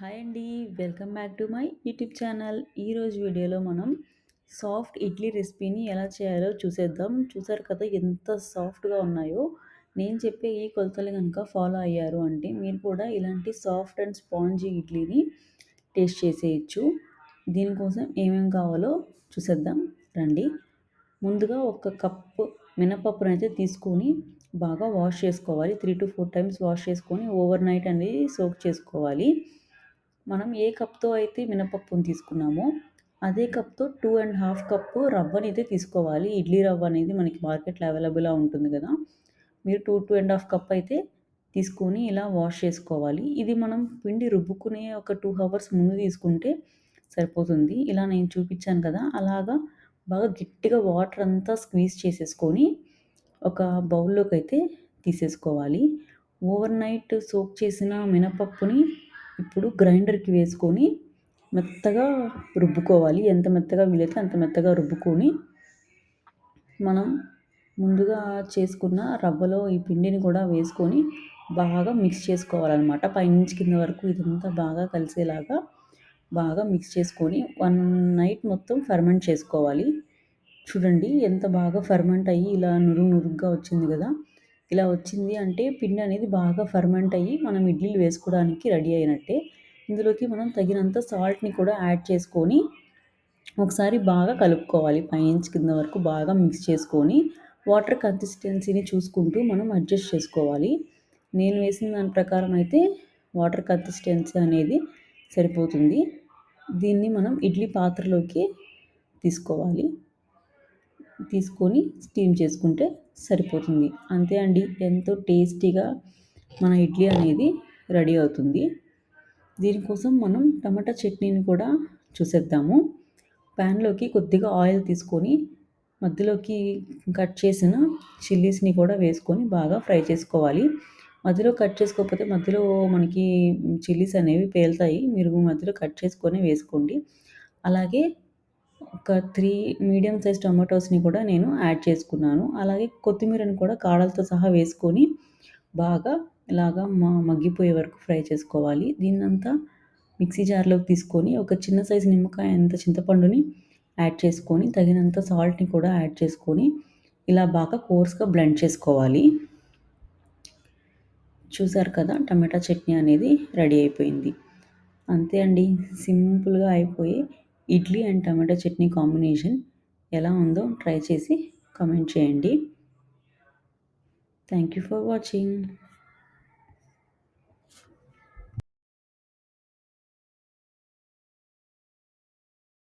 Hi అండి welcome back to my YouTube channel. ఈరోజు వీడియోలో మనం సాఫ్ట్ ఇడ్లీ రెసిపీని ఎలా చేయాలో చూసేద్దాం. చూసారు కదా ఎంత సాఫ్ట్గా ఉన్నాయో. నేను చెప్పే ఈ కొలతలు కనుక ఫాలో అయ్యారు అంటే మీరు కూడా ఇలాంటి సాఫ్ట్ అండ్ స్పాంజీ ఇడ్లీని టేస్ట్ చేసేయచ్చు. దీనికోసం ఏమేమి కావాలో చూసేద్దాం. రండి. ముందుగా ఒక కప్పు మినపప్పును అయితే తీసుకొని బాగా వాష్ చేసుకోవాలి. Three to four times wash చేసుకొని ఓవర్ నైట్ అనేది సోక్ చేసుకోవాలి. మనం ఏ కప్తో అయితే మినపప్పును తీసుకున్నామో అదే కప్తో టూ అండ్ హాఫ్ కప్పు రవ్వని అయితే తీసుకోవాలి. ఇడ్లీ రవ్వ అనేది మనకి మార్కెట్లో అవైలబుల్గా ఉంటుంది కదా. మీరు two two and half cup అయితే తీసుకొని ఇలా వాష్ చేసుకోవాలి. ఇది మనం పిండి రుబ్బుకునే ఒక టూ అవర్స్ ముందు తీసుకుంటే సరిపోతుంది. ఇలా నేను చూపించాను కదా. అలాగా బాగా గట్టిగా వాటర్ అంతా స్క్వీజ్ చేసేసుకొని ఒక బౌల్లోకి అయితే తీసేసుకోవాలి. ఓవర్ నైట్ సోక్ చేసిన మినపప్పుని ఇప్పుడు గ్రైండర్కి వేసుకొని మెత్తగా రుబ్బుకోవాలి. ఎంత మెత్తగా వీలైతే అంత మెత్తగా రుబ్బుకొని మనం ముందుగా చేసుకున్న రవ్వలో ఈ పిండిని కూడా వేసుకొని బాగా మిక్స్ చేసుకోవాలన్నమాట. పైనుంచి కింద వరకు ఇదంతా బాగా కలిసేలాగా బాగా మిక్స్ చేసుకొని వన్ నైట్ మొత్తం ఫర్మెంట్ చేసుకోవాలి. చూడండి ఎంత బాగా ఫర్మెంట్ అయ్యి ఇలా నురుగు నురుగ్గా వచ్చింది కదా. ఇలా వచ్చింది అంటే పిండి అనేది బాగా ఫర్మెంట్ అయ్యి మనం ఇడ్లీలు వేసుకోవడానికి రెడీ అయినట్టే. ఇందులోకి మనం తగినంత సాల్ట్ని కూడా యాడ్ చేసుకొని ఒకసారి బాగా కలుపుకోవాలి. పైనుంచి కింద వరకు బాగా మిక్స్ చేసుకొని వాటర్ కన్సిస్టెన్సీని చూసుకుంటూ మనం అడ్జస్ట్ చేసుకోవాలి. నేను వేసిన దాని ప్రకారం అయితే వాటర్ కన్సిస్టెన్సీ అనేది సరిపోతుంది. దీన్ని మనం ఇడ్లీ పాత్రలోకి తీసుకోవాలి. తీసుకొని స్టీమ్ చేసుకుంటే సరిపోతుంది. అంతే అండి. ఎంతో టేస్టీగా మన ఇడ్లీ అనేది రెడీ అవుతుంది. దీనికోసం మనం టమాటా చట్నీని కూడా చూసేద్దాము. ప్యాన్లోకి కొద్దిగా ఆయిల్ తీసుకొని మధ్యలోకి కట్ చేసిన చిల్లీస్ని కూడా వేసుకొని బాగా ఫ్రై చేసుకోవాలి. మధ్యలో కట్ చేసుకోకపోతే మధ్యలో మనకి చిల్లీస్ అనేవి పేలుతాయి. మీరు మధ్యలో కట్ చేసుకొని వేసుకోండి. అలాగే ఒక త్రీ మీడియం సైజ్ టమాటోస్ని కూడా నేను యాడ్ చేసుకున్నాను. అలాగే కొత్తిమీరని కూడా కాడలతో సహా వేసుకొని బాగా ఇలాగా మా మగ్గిపోయే వరకు ఫ్రై చేసుకోవాలి. దీన్నంతా మిక్సీ జార్లోకి తీసుకొని ఒక చిన్న సైజు నిమ్మకాయ అంత చింతపండుని యాడ్ చేసుకొని తగినంత సాల్ట్ని కూడా యాడ్ చేసుకొని ఇలా బాగా కోర్స్గా బ్లెండ్ చేసుకోవాలి. చూసారు కదా టమాటా చట్నీ అనేది రెడీ అయిపోయింది. అంతే అండి సింపుల్గా అయిపోయి idli and tomato chutney combination ఎలా ఉందో ట్రై చేసి కామెంట్ చేయండి. Thank you for watching